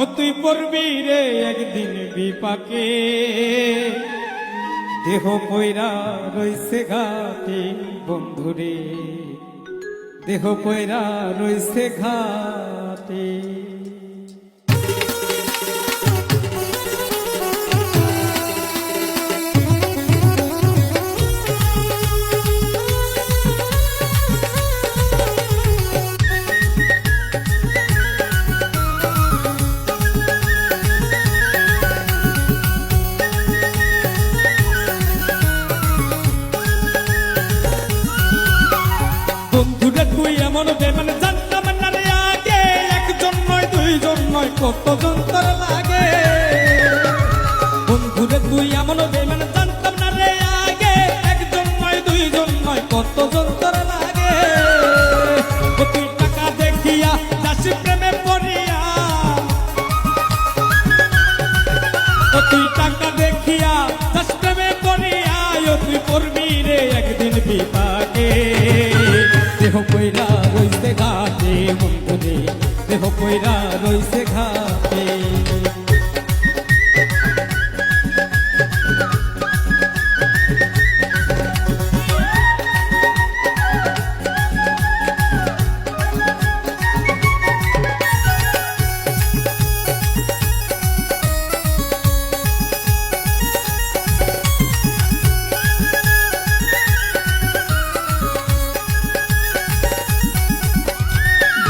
ও তুই পড়বি রে একদিন বিপাকে। দেহ কইরা রইছে ঘাটে বন্ধুরে। দেহ কইরা রইছে ঘাটে। নয় কতজন লাগে। বন্ধুরে তুই এমন বেমান জানতাম না রে আগে। একজন নয়, দুইজন নয় কতজন তোর লাগে। তুই টাকা দেখিয়া যাসি প্রেমে পড়িয়া। তুই টাকা দেখিয়া যাস প্রেমে পড়িয়া তুই পড়বি রে একদিন বিপাকে। দেহ কইরা রইছে ঘাটে বন্ধুরে দেহ কইরা রইছে ঘাটে।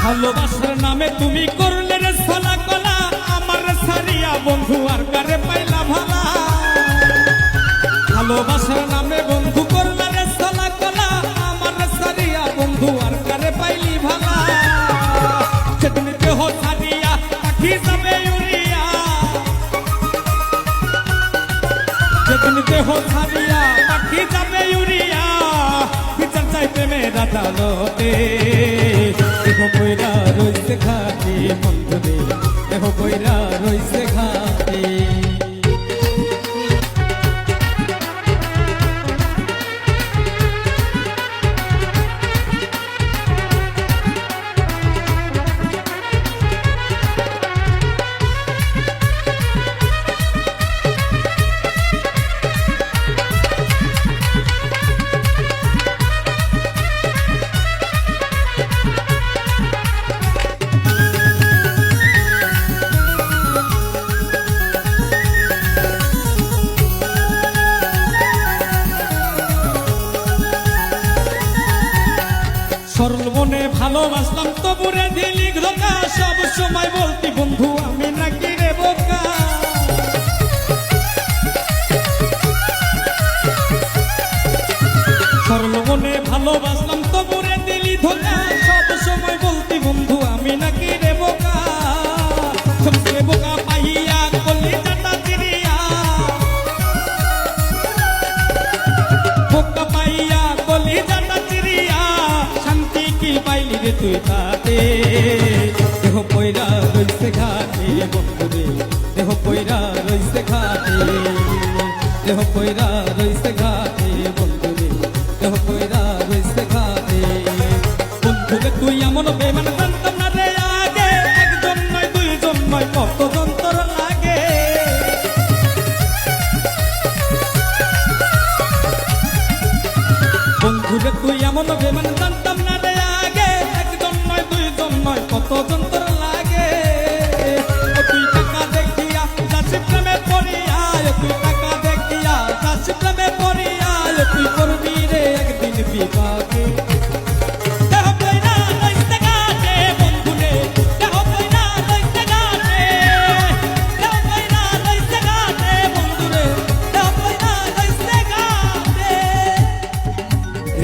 ভালোবাসার নামে তুমি করলে রে সলা কলা। আমার সারিয়া বন্ধু আর কারে পাইলা ভালা। ভালোবাসার নামে বন্ধু করলে রে সলা কলা। আমার সারিয়া বন্ধু আর কারে পাইলি ভালা। সেদিন দেহ সারিয়া পাখি যাবে উড়িয়া। যেদিন দেহ ছাড়িয়া পাখি যাবে উড়িয়া। বিচার চাই প্রেমের আদালতে কইরা রইছে ঘাটে বন্ধুরে দেহ কইরা রইছে মনে ভালোবাসলাম তবুরে দিলি ধোকা সব সময় বলতি, বন্ধু, আমি নাকি রে বোকা? সরল মনে ভালোবাসলাম রে তুই তাতে। দেহ পয়রা রইছে ঘাটে, বন্ধুরে। দেহ পয়রা রইছে ঘাটে। দেহ পয়রা রইছে ঘাটে, বন্ধুরে। দেহ পয়রা রইছে ঘাটে। বন্ধুরে, তুই এমন বেমান জানতাম না রে আগে। একজন নয়, দুইজন নয়, কত যন্ত্র লাগে। বন্ধুরে, তুই এমন বেমান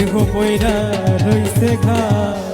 দেহ পয়রা রইছে ঘাটে।